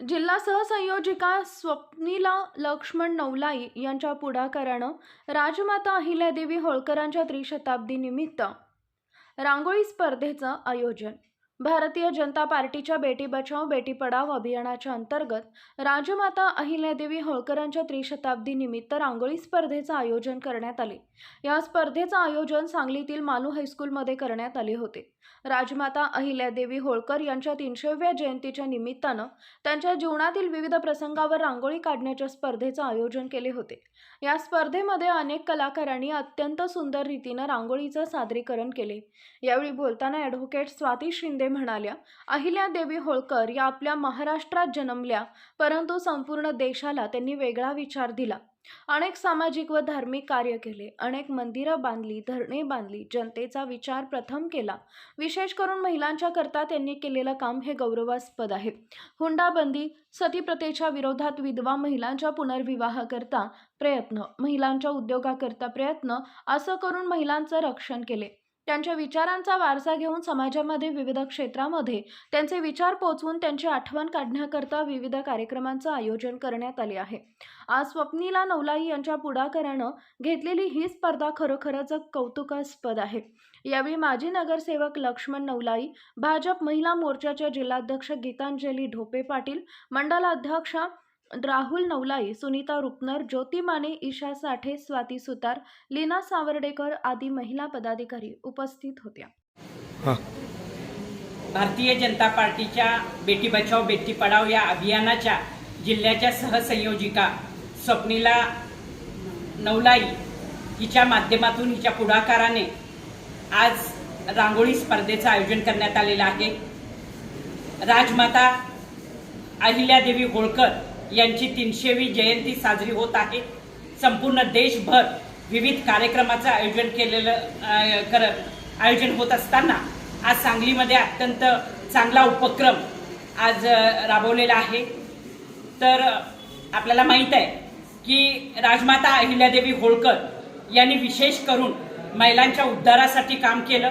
जिल्हा सहसंयोजिका स्वप्नीला लक्ष्मण नवलाई यांच्या पुढाकारानं राजमाता अहिल्यादेवी होळकरांच्या त्रिशताब्दी निमित्त रांगोळी स्पर्धेचं आयोजन. भारतीय जनता पार्टीच्या बेटी बचाव बेटी पढाव अभियानाच्या अंतर्गत राजमाता अहिल्यादेवी होळकरांच्या त्रिशताब्दी निमित्त रांगोळी स्पर्धेचं आयोजन करण्यात आले. या स्पर्धेचं आयोजन सांगलीतील मालू हायस्कूलमध्ये करण्यात आले होते. राजमाता अहिल्यादेवी होळकर यांच्या तीनशेव्या जयंतीच्या निमित्तानं त्यांच्या जीवनातील विविध प्रसंगावर रांगोळी काढण्याच्या स्पर्धेचं आयोजन केले होते. या स्पर्धेमध्ये अनेक कलाकारांनी अत्यंत सुंदर रीतीनं रांगोळीचं सादरीकरण केले. यावेळी बोलताना ॲडव्होकेट स्वाती शिंदे म्हणाल्या अहिल्यादेवी होळकर या आपल्या महाराष्ट्रात जन्मल्या परंतु संपूर्ण देशाला त्यांनी वेगळा विचार दिला. अनेक सामाजिक व धार्मिक कार्य केले अनेक मंदिरं बांधली धरणे बांधली जनतेचा विचार प्रथम केला. विशेष करून महिलांच्या करता त्यांनी केलेलं काम हे गौरवास्पद आहे. हुंडाबंदी सतीप्रथेच्या विरोधात विधवा महिलांच्या पुनर्विवाहाकरता प्रयत्न महिलांच्या उद्योगाकरता प्रयत्न असं करून महिलांचं रक्षण केले. त्यांच्या विचारांचा वारसा घेऊन समाजामध्ये विविध क्षेत्रामध्ये त्यांचे विचार पोचवून त्यांची आठवण काढण्याकरता विविध कार्यक्रमांचं आयोजन करण्यात आले आहे. आज स्वप्नीला नवलाई यांच्या पुढाकारानं घेतलेली ही स्पर्धा खरोखरच कौतुकास्पद आहे. यावेळी माजी नगरसेवक लक्ष्मण नवलाई भाजप महिला मोर्चाच्या जिल्हाध्यक्ष गीतांजली ढोपे पाटील मंडलाध्यक्षा राहुल नवलाई सुनीता रुपनर ज्योती माने ईशा साठे स्वाती सुतार लीना सावर्डेकर आदी महिला पदाधिकारी उपस्थित होत्या. हां. भारतीय जनता पार्टीच्या बेटी बचाव बेटी पढाव या अभियानाच्या जिल्ह्याच्या सहसंयोजिका स्वप्नीला नवलाई हिच्या माध्यमातून हिच्या पुढाकाराने आज रांगोळी स्पर्धेचं आयोजन करण्यात आलेलं आहे. राजमाता अहिल्यादेवी होळकर यांची तीनशेवी जयंती साजरी होत आहे. संपूर्ण देशभर विविध कार्यक्रमाचं आयोजन केलेलं करत कर आयोजन होत असताना आज सांगलीमध्ये अत्यंत चांगला उपक्रम आज राबवलेला आहे. तर आपल्याला माहीत आहे की राजमाता अहिल्यादेवी होळकर यांनी विशेष करून महिलांच्या उद्धारासाठी काम केलं.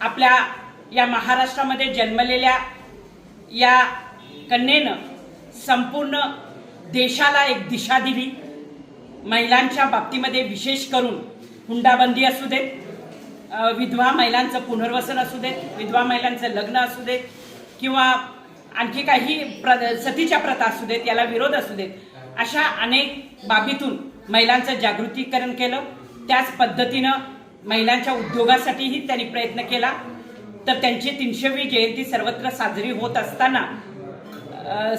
आपल्या या महाराष्ट्रामध्ये जन्मलेल्या या कन्येनं संपूर्ण देशाला एक दिशा दिली. महिलांच्या बाबतीमध्ये विशेष करून हुंडाबंदी असू देत विधवा महिलांचं पुनर्वसन असू देत विधवा महिलांचं लग्न असू देत किंवा आणखी काही प्र सतीच्या प्रथा असू देत याला विरोध असू देत अशा अनेक बाबीतून महिलांचं जागृतीकरण केलं. त्याच पद्धतीनं महिलांच्या उद्योगासाठीही त्यांनी प्रयत्न केला. तर त्यांची तीनशेवी जयंती सर्वत्र साजरी होत असताना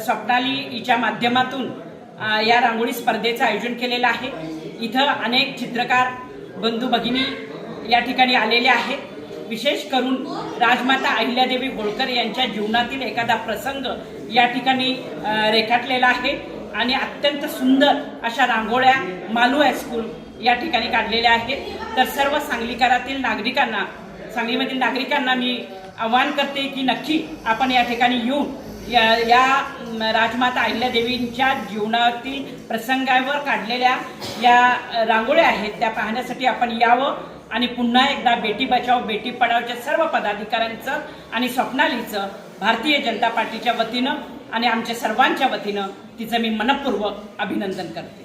स्वप्नाली हिच्या माध्यमातून या रांगोळी स्पर्धेचं आयोजन केलेलं आहे. इथं अनेक चित्रकार बंधू भगिनी या ठिकाणी आलेले आहेत. विशेष करून राजमाता अहिल्यादेवी होळकर यांच्या जीवनातील एखादा प्रसंग या ठिकाणी रेखाटलेला आहे. आणि अत्यंत सुंदर अशा रांगोळ्या मालू हायस्कूल या ठिकाणी काढलेल्या आहेत. तर सर्व सांगलीकरातील नागरिकांना सांगलीमधील नागरिकांना मी आवाहन करते की नक्की आपण या ठिकाणी येऊन या या राजमाता अहिल्यादेवींच्या जीवनातील प्रसंगावर काढलेल्या या रांगोळ्या आहेत त्या पाहण्यासाठी आपण यावं आणि पुन्हा एकदा बेटी बचाव बेटी पढावच्या सर्व पदाधिकाऱ्यांचं आणि स्वप्नालीचं भारतीय जनता पार्टीच्या वतीनं आणि आमच्या सर्वांच्या वतीनं तिचं मी मनपूर्वक अभिनंदन करते.